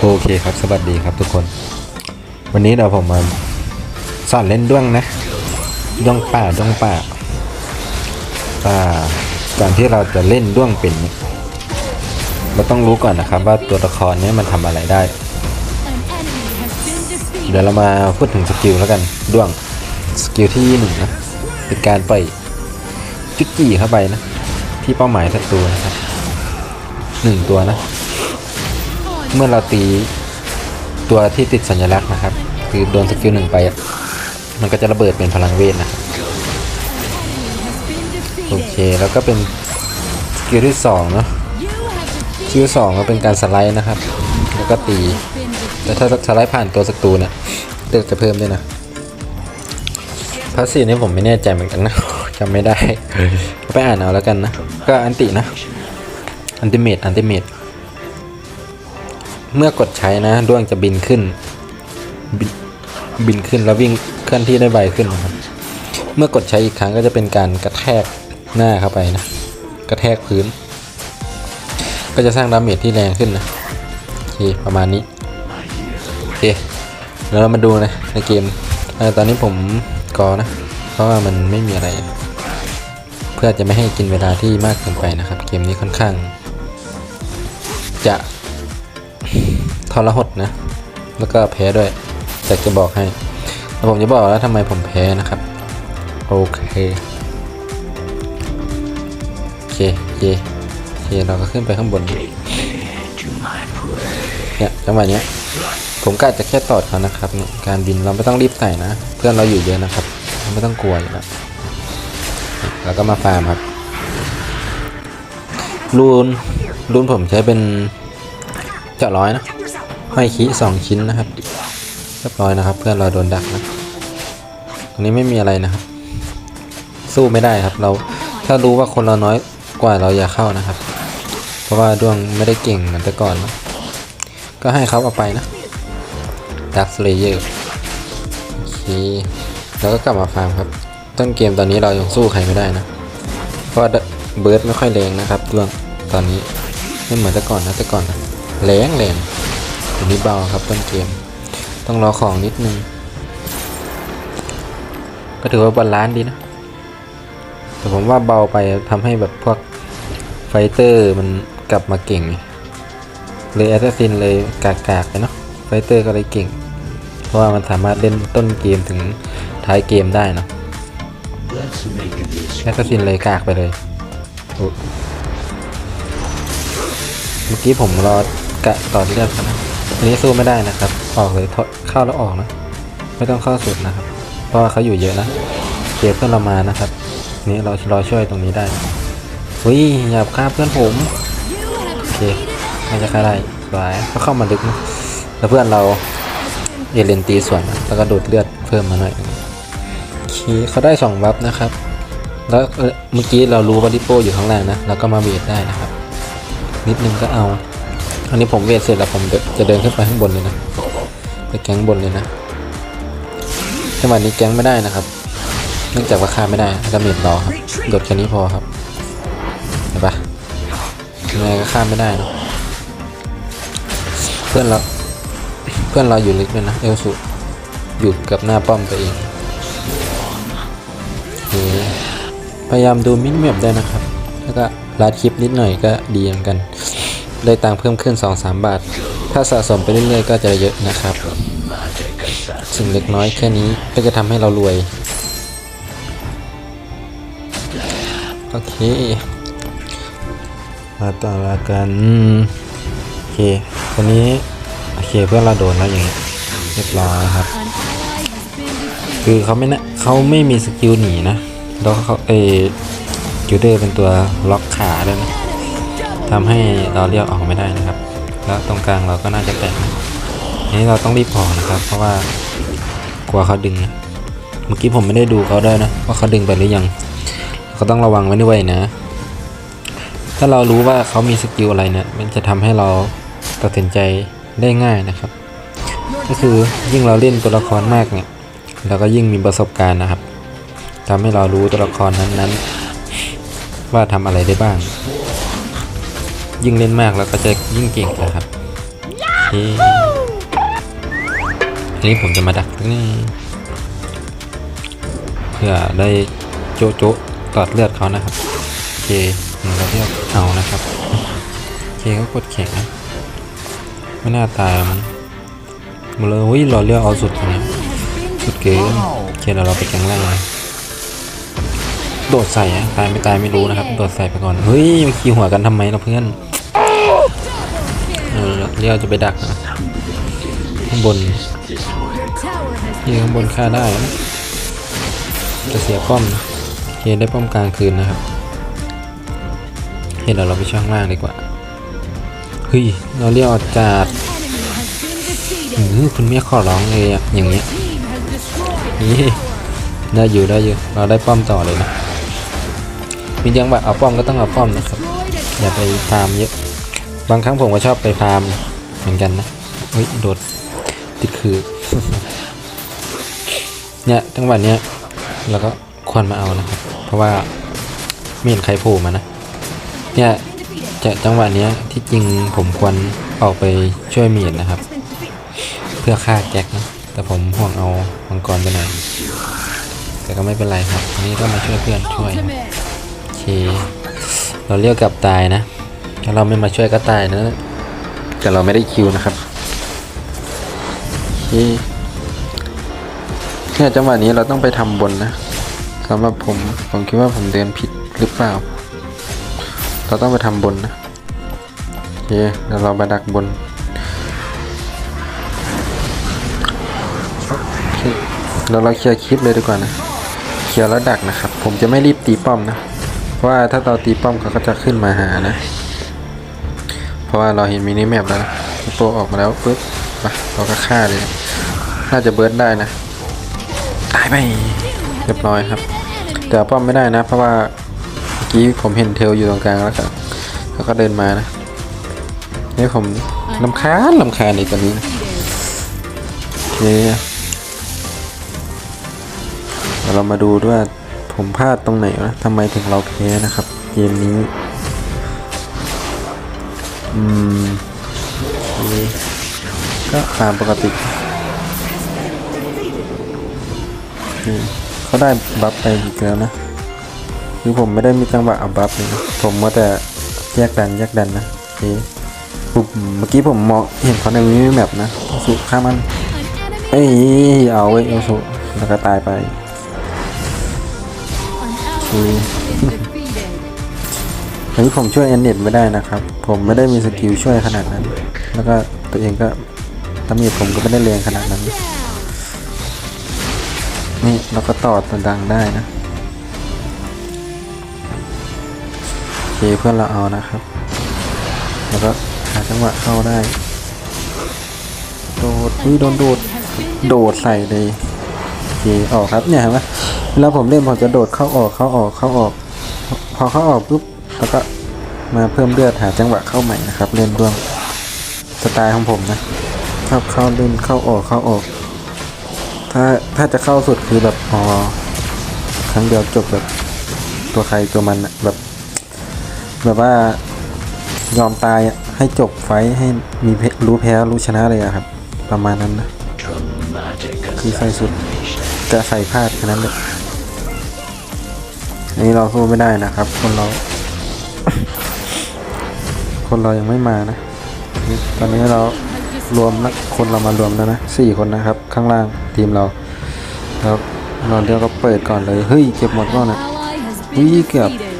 โอเคครับสวัสดีครับทุกคน วันนี้เดี๋ยวผมมาสอนเล่นด้วงนะด้วงป่าด้วงป่าป่าก่อนที่เราจะเล่นด้วงเป็นเราต้องรู้ก่อนนะครับว่าตัวละครนี้มันทำอะไรได้ เดี๋ยวเรามาพูดถึงสกิลแล้วกันด้วงสกิลที่หนึ่งนะเป็นการปล่อยจุดจี้เข้าไปนะ ที่เป้าหมายศัตรูนะครับหนึ่งตัวนะ เมื่อเราตีตัวที่ติดสัญลักษณ์นะครับ คือโดนสกิลหนึ่งไปอะมันก็จะระเบิดเป็นพลังเวทนะครับ An enemy has been โอเค defeated. แล้วก็เป็นสกิลที่สองเนาะ You have สกิล defeated. สองก็เป็นการสไลด์นะครับ แล้วก็ตี Been defeated. แต่ถ้าสไลด์ผ่านตัวศัตรูเนี่ยเลือดจะเพิ่มด้วยนะพาสซีฟนี่ผมไม่แน่ใจเหมือนกันนะจำไม่ได้ไปอ่านเอาแล้วกันนะ ก็อันตินะอันติเมตอันติเมต เมื่อกดใช้นะด้วงจะบินขึ้นบินบินขึ้นแล้ววิ่งเคลื่อนที่ได้ไวขึ้นนะครับ เมื่อกดใช้อีกครั้งก็จะเป็นการกระแทกหน้าเข้าไปนะ กระแทกพื้น ก็จะสร้างดาเมจที่แรงขึ้นนะโอเคประมาณนี้โอเคแล้วเรามาดูนะในเกมอตอนนี้ผมกอนะ เพราะว่ามันไม่มีอะไร เพื่อจะไม่ให้กินเวลาที่มากเกินไปนะครับ เกมนี้ค่อนข้าง จะ ทรหดนะ แล้วก็แพ้ด้วยแต่จะบอกให้แล้วผมจะบอกแล้วทำไมผมแพ้นะครับ โอเคโอเคโอเคโอเคเราก็ขึ้นไปข้างบนเนี่ยจังหวะเนี้ยผมกะจะแค่ตอดเขานะครับเนี่ยการบินเราไม่ต้องรีบใส่นะ เพื่อนเราอยู่เยอะนะครับเราไม่ต้องกลัวอยู่แล้วแล้วก็มาฟาร์มครับรูนรูนผมใช้เป็นเจาะร้อยนะ ห้อยขี้สองชิ้นนะครับเรียบร้อยนะครับ เพื่อนเราโดนดักนะตรงนี้ไม่มีอะไรนะครับ สู้ไม่ได้ครับ เราถ้ารู้ว่าคนเราน้อยกว่าเราอย่าเข้านะครับ เพราะว่าดวงไม่ได้เก่งเหมือนแต่ก่อนนะก็ให้เขาเอาไปนะดักสเลเยอร์โอเคแล้วก็กลับมาฟาร์มครับ ต้นเกมตอนนี้เรายังสู้ใครไม่ได้นะ เพราะเบิร์ดไม่ค่อยแรงนะครับเรื่องตอนนี้ไม่เหมือนแต่ก่อนนะแต่ก่อนนะแรงแรง ตัวนี้เบาครับต้นเกม ต้องรอของนิดนึง ก็ถือว่าบาลานซ์ดีนะ แต่ผมว่าเบาไปทำให้แบบพวกไฟเตอร์มันกลับมาเก่ง เลยแอสซัสซินเลยกากๆไปเนาะ ไฟเตอร์ก็เลยเก่ง เพราะว่ามันสามารถเล่นต้นเกมถึงท้ายเกมได้เนอะแอสซัสซินเลยกากไปเลย เมื่อกี้ผมรอกะต่อเลือดเขานะ อันนี้สู้ไม่ได้นะครับ ออกเลยถอยเข้าแล้วออกนะ ไม่ต้องเข้าสุดนะครับ เพราะว่าเขาอยู่เยอะนะเก็บเพื่อนเรามานะครับ นี่เรารอช่วยตรงนี้ได้วิอย่าฆ่าเพื่อนผมโอเคน่จะฆ่าได้สวยก็เข้ามาลึกนะแล้วเพื่อนเราเอเลนตีส่วนนะแล้วก็ดูดเลือดเพิ่มมาหน่อยหนึ่งโอเคเขาได้สองบัฟนะครับ แล้วเมื่อกี้เรารู้ว่าดิโป้อยู่ข้างล่างนะเราก็มาเวทได้นะครับ นิดนึงก็เอา อันนี้ผมเวทเสร็จแล้วผมจะเดินขึ้นไปข้างบนเลยนะไปแก๊งบนเลยนะจังหวะนี้แก๊งไม่ได้นะครับ เนื่องจากว่าฆ่าไม่ได้ดาเมจรอครับโดดแค่นี้พอครับเห็นปะยังไงก็ฆ่าไม่ได้นะเพื่อนเราเพื่อนเราอยู่ลึกด้วยนะเอลสุอยู่กับหน้าป้อมตัวเองเพยายามดูมินิแมปได้นะครับ แล้วก็ลาดคลิปนิดหน่อยก็ดีเหมือนกัน ได้ตังค์เพิ่มขึ้น 2-3 บาท ถ้าสะสมไปเรื่อยๆ ก็จะเยอะนะครับ สิ่งเล็กน้อยแค่นี้ก็จะทำให้เรารวย โอเค มาต่อละกัน โอเควันนี้ โอเคเพื่อนเราโดนแล้วอย่างเงี้เรียบร้อยครับ คือเขาไม่นะเขาไม่มีสกิลหนีนะแล้วเขาเอจูเดอร์เป็นตัวล็อกขาด้วยนะ ทำให้เราเรียกออกไม่ได้นะครับ แล้วตรงกลางเราก็น่าจะแตกนะอันนี้เราต้องรีบพอนะครับ เพราะว่ากลัวเขาดึง เมื่อกี้ผมไม่ได้ดูเขาด้วยนะว่าเขาดึงไปหรือยังเขาต้องระวังไว้ด้วยนะ ถ้าเรารู้ว่าเขามีสกิลอะไรเนี่ยมันจะทำให้เราตัดสินใจได้ง่ายนะครับ ก็คือยิ่งเราเล่นตัวละครมากเนี่ยเราก็ยิ่งมีประสบการณ์นะครับทำให้เรารู้ตัวละครนั้นๆ ว่าทำอะไรได้บ้าง ยิ่งเล่นมากเราก็จะยิ่งเก่งนะครับทีนี้ผมจะมาดักสักนี่เพื่อได้โจะโจะตอดเลือดเขานะครับโอเคเราเลือกเอานะครับโอเคเขากดแข็งนะไม่น่าตายมันมาเลยเฮ้ยเราเลือกเอาสุดตรงนี้สุดเกินโอเคเดี๋ยวเราไปแกงล่างเลยโดดใส่อะตายไม่ตายไม่รู้นะครับ โดดใส่ไปก่อน เฮ้ยมาขี่หัวกันทำไมเราเพื่อน เออเรียวจะไปดักนะข้างบนยิงข้างบนฆ่าได้นะจะเสียป้อมเคได้ป้อมกลางคืนนะครับเฮ้ยเดี๋ยวเราไปช่องล่างดีกว่าเฮ้ยเราเรียกเอจัด enemy has been defeated. อือคุณเมียขอร้องเลยอะอย่างเงี้ยนี่ได้อยู่ได้อยู่เราได้ป้อมต่อเลยนะมีจังหวะเอาป้อมก็ต้องเอาป้อมนะครับอย่าไปฟามเยอะ บางครั้งผมก็ชอบไปฟาร์มเหมือนกันนะเฮ้ยโดดติดคือเนี่ยจังหวะเนี้ยเราก็ควรมาเอานะครับ เพราะว่าไม่เห็นใครโผล่มานะ เนี่ยจะจังหวะเนี้ยที่จริงผมควรออกไปช่วยเมียนนะครับ เพื่อฆ่าแจ็คนะแต่ผมห่วงเอามังกรไปหน่อยแต่ก็ไม่เป็นไรครับอันนี้ก็มาช่วยเพื่อนช่วยโอเคเราเรียกกลับตายนะ ถ้าเราไม่มาช่วยก็ตายนะ แต่เราไม่ได้คิวนะครับโอเคเนี่ยจังหวะนี้เราต้องไปทำบนนะสำหรับผมผมคิดว่าผมเดินผิดหรือเปล่า เราต้องไปทำบนนะโอเคเดี๋ยวเราไปดักบนเราเราเคลียร์คลิปเลยดีกว่านะเคลียร์แล้วดักนะครับ ผมจะไม่รีบตีป้อมนะเพราะว่าถ้าเราตีป้อมเขาก็จะขึ้นมาหานะ ราะว่าเราเห็นมินิแมปแล้วนะโปรออกมาแล้วปุ๊บไปเราก็ฆ่าเลย น่าจะเบิร์ดได้นะ ตายไปเรียบร้อยครับ แต่ป้อมไม่ได้นะ เพราะว่าเมื่อกี้ผมเห็นเทลอยู่ตรงกลางแล้วก็เขาก็เดินมานะ นี่ผมลำคาญลำคาญในตัวนี้นะโอเคเรามาดูด้วยว่าผมพลาดตรงไหนนะทำไมถึงเราแพ้นะครับ เกมนี้ อืมก็ตามปกตินี่เขาได้บัฟไปอีกแล้วนะคือผมไม่ได้มีจังหวะเอาบัฟเลยนะผมว่าแต่แยกดันแยกดันนะโอเคปุ๊บเมื่อกี้ผมมองเห็นเขาในมินิแมปนะสุฆ่ามันเอ้ยเอาไว้ยเอลสุแล้วก็ตายไป An ally นี้ผมช่วยแอนเน็ตไม่ได้นะครับ ผมไม่ได้มีสกิลช่วยขนาดนั้น แล้วก็ตัวเองก็ตามีผมก็ไม่ได้แรงขนาดนั้น นี่เราก็ต่อตัวดังได้นะโอเคเพื่อนเราเอานะครับ แล้วก็หาจังหวะเข้าได้ โดดอุ้ยโดนโดด โดดใส่เลยโอเคออกครับเนี่ยเห็นไหมเวลาผมเล่นผมจะโดดเข้าออกเข้าออกเข้าออก พอเข้าออกปุ๊บ แล้วก็มาเพิ่มเลือดหาจังหวะเข้าใหม่นะครับ เล่นร่วมสไตล์ของผมนะชอบเข้าเล่นเข้าออกเข้าออก ถ้าถ้าจะเข้าสุดคือแบบพอครั้งเดียวจบแบบตัวใครตัวมันอะแบบ แบบว่ายอมตายอะให้จบไฟให้มีรู้แพ้รู้ชนะเลยอะครับ ประมาณนั้นนะคือใส่สุดจะใส่พลาดแค่นั้นเลยอันนี้เราสู้ไม่ได้นะครับ คนเรา คนเรายังไม่มานะ ตอนนี้เรารวมนะคนเรามารวมแล้วนะสี่คนนะครับ ข้างล่างทีมเราแล้วเราเดี๋ยวก็เปิดก่อนเลย เฮ้ย เก็บหมดแล้วนะ ally has Ui, been kìa. defeated.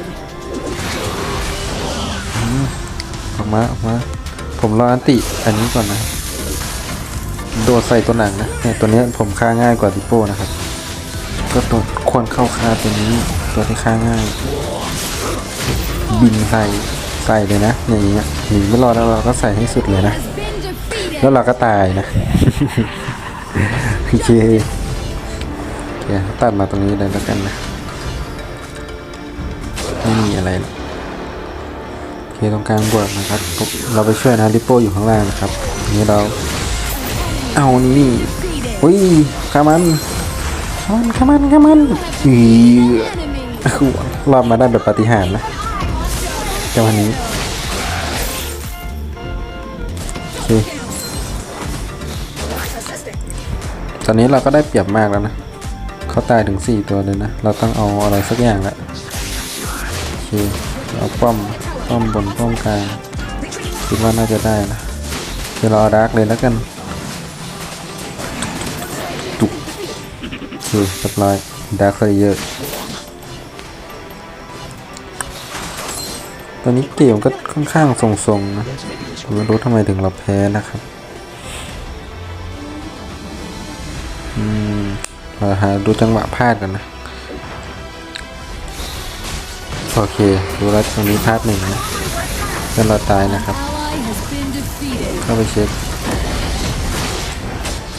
ออกมาออกมา ผมรออันติอันนี้ก่อนนะ โดดใส่ตัวหนังนะเนี่ยตัวนี้ผมฆ่าง่ายกว่าดิโป้นะครับ ก็ตัวควรเข้าฆ่าตัวนี้ตัวที่ฆ่าง่าย บินใส่ ใส่เลยนะอย่างเงี้ยหนีไม่รอดแล้วเราก็ใส่ให้สุดเลยนะ แล้วเราก็ตายนะโอเคโอเคตัดมาตรงนี้เลยแล้วกันนะไม่มีอะไรหรอกโอเคตรงกลางบวกนะครับ เราไปช่วยนะริปโป้อยู่ข้างล่างนะครับนี้เรา เอานี่อุ้ยขามันขามันขามันขามันอือ Enemy. คือรอดมาได้แบบปาฏิหาริย์นะ จังหวะนี้ตอนนี้เราก็ได้เปรียบมากแล้วนะเขาตายถึง 4 ตัวเลยนะ เราต้องเอาอะไรสักอย่างละโอเคเอาป้อมป้อมบนป้อมกลางคิดว่าน่าจะได้นะเดี๋ยวเราดักเลยแล้วกันจุกคือเรียบร้อยดาร์กเลเยอะ ตอนนี้เกมก็ค่อนข้างทรงๆนะผมไม่รู้ทำไมถึงเราแพ้นะครับอืมเราหาดูจังหวะพลาดกันนะ โอเค ดูแล้วตรงนี้พลาดหนึ่งนะเพื่อนเราตายนะครับ เข้าไปเช็ค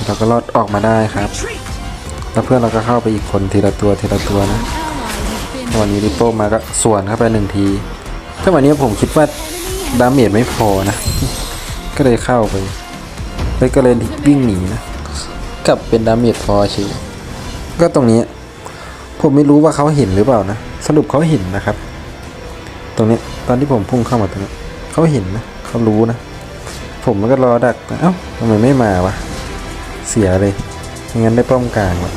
เราก็รอดออกมาได้ครับ แล้วเพื่อนเราก็เข้าไปอีกคนทีละตัวทีละตัวนะวันนี้ริปโป้มาก็ส่วนเข้าไปหนึ่งที ถ้าวันนี้ผมคิดว่าดาเมจไม่พอนะ ก็เลยเข้าไปเลยก็เลยวิ่งหนีนะ กลับเป็นดาเมจพอเฉยก็ตรงนี้ ผมไม่รู้ว่าเขาเห็นหรือเปล่านะ สรุปเขาเห็นนะครับ ตรงนี้ตอนที่ผมพุ่งเข้ามาตรงนี้เขาเห็นนะเขารู้นะ ผมมันก็รอดักเอ้าทำไมไม่มาวะ เสียเลยไม่งั้นได้ป้อมกลางวะ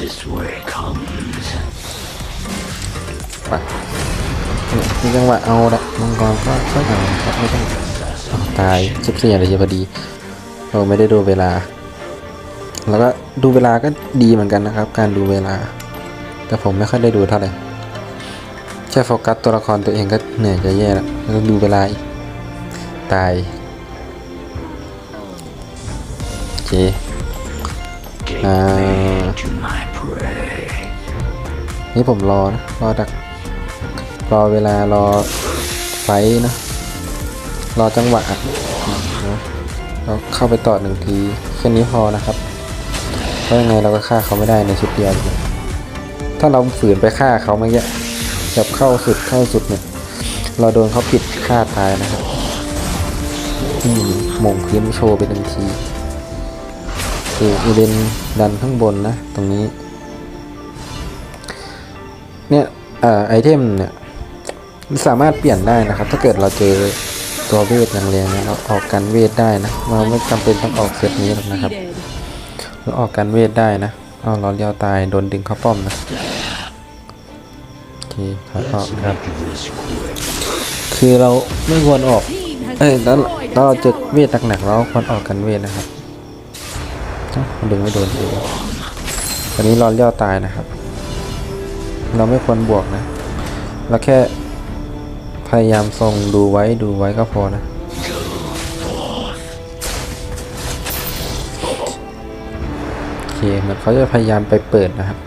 This way comes. ไปเนี่ยมีจังหวะเอาละมังกรก็ก็เอาครับไม่ต้องเอาตายสิบสี่นาทีพอดีเราไม่ได้ดูเวลา แล้วก็ดูเวลาก็ดีเหมือนกันนะครับ การดูเวลา แต่ผมไม่ค่อยได้ดูเท่าไหร่แค่โฟกัสตัวละครตัวเองก็เหนื่อยจะแย่แล้วแล้วก็ดูเวลาอีกตายโอเค Give Ah. นี่ผมรอนะรอดัก รอเวลารอไฟนะ รอจังหวะนะเราเข้าไปต่อหนึ่งทีแค่นี้พอนะครับเพราะยังไงเราก็ฆ่าเขาไม่ได้ในชุดเดียวยถ้าเราฝืนไปฆ่าเขาเมื่อกี้แบบเข้าสุดเข้าสุดเนี่ย เราโดนเขาปิดฆ่าตายนะครับหม่งพื้นโชว์ไปหนึ่งทีคืออีเลนดันข้างบนนะ ตรงนี้ ไอเทมเนี่ยสามารถเปลี่ยนได้นะครับ ถ้าเกิดเราเจอตัวเวทอย่างแรงเนี่ยเราออกกันเวทได้นะเราไม่จำเป็นต้องออกเซตนี้หรอกนะครับเราออกกันเวทได้นะเอาเราเลี้ยวตายโดนดึงเข้าป้อมนะโอเคถอยออกครับ คือเราไม่ควรออกเอ้ยแล้วเราเจอเวทหนักๆเราควรออกกันเวทนะครับดึงไม่โดนเองตอนนี้เราเลี้ยวตายนะครับ เราไม่ควรบวกนะ เราแค่พยายามทรงดูไว้ดูไว้ก็พอนะ โอเคเหมือนเขาจะพยายามไปเปิดนะครับ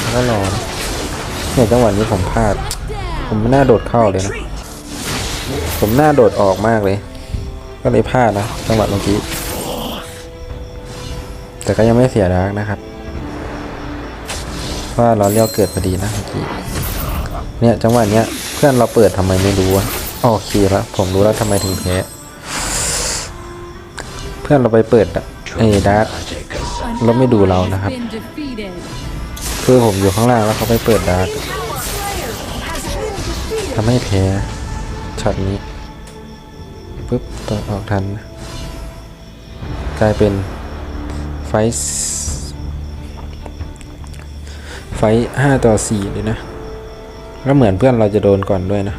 แล้วก็รอนะเนี่ยจังหวะนี้ผมพลาด ผมไม่น่าโดดเข้าเลยนะ ผมน่าโดดออกมากเลย ก็เลยพลาดนะจังหวะเมื่อกี้ แต่ก็ยังไม่เสียดาร์กนะครับ ว่าเราเลี้ยวเกิดพอดีนะเมื่อกี้เนี่ยจังหวะเนี้ยเพื่อนเราเปิดทำไมไม่รู้วะโอเคแล้วผมรู้แล้วทำไมถึงแพ้เพื่อนเราไปเปิดอะไอ้ดาร์ก Take us แล้วไม่ดูเรานะครับคือผมอยู่ข้างล่างแล้วเขาไปเปิดดาร์กทำให้แพ้ช็อตนี้ปุ๊บต่อออกทัน กลายเป็นไฟท์ไฟ ห้าต่อสี่เลยนะ แล้วเหมือนเพื่อนเราจะโดนก่อนด้วยนะ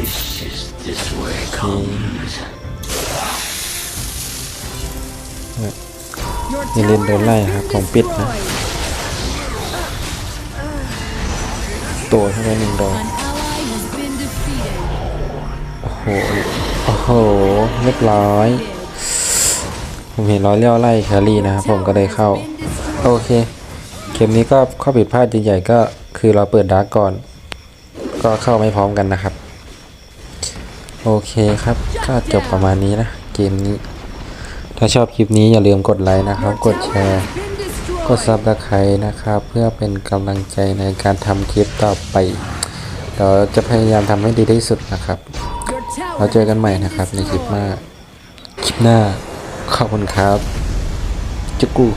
delicious. This way comes. Your อย่าเล่นโดนไล่ครับผมปิดนะโตเข้าไปหนึ่งดอก An ally has been defeated. โอ้โหโอ้โหเรียบร้อยผมเห็นร้อยเลี้ยวไล่แครี่นะครับผมก็เลยเข้า โอเค เกมนี้ก็ข้อผิดพลาดใหญ่ๆก็คือเราเปิดดาร์กก่อน ก็เข้าไม่พร้อมกันนะครับ โอเคครับ ก็จบประมาณนี้นะ เกมนี้ ถ้าชอบคลิปนี้อย่าลืมกดไลค์นะครับ กดแชร์ กดซับสไครต์นะครับ เพื่อเป็นกำลังใจในการทำคลิปต่อไปเราจะพยายามทำให้ดีที่สุดนะครับ เราเจอกันใหม่นะครับในคลิปหน้า คลิปหน้า ขอบคุณครับจุกกู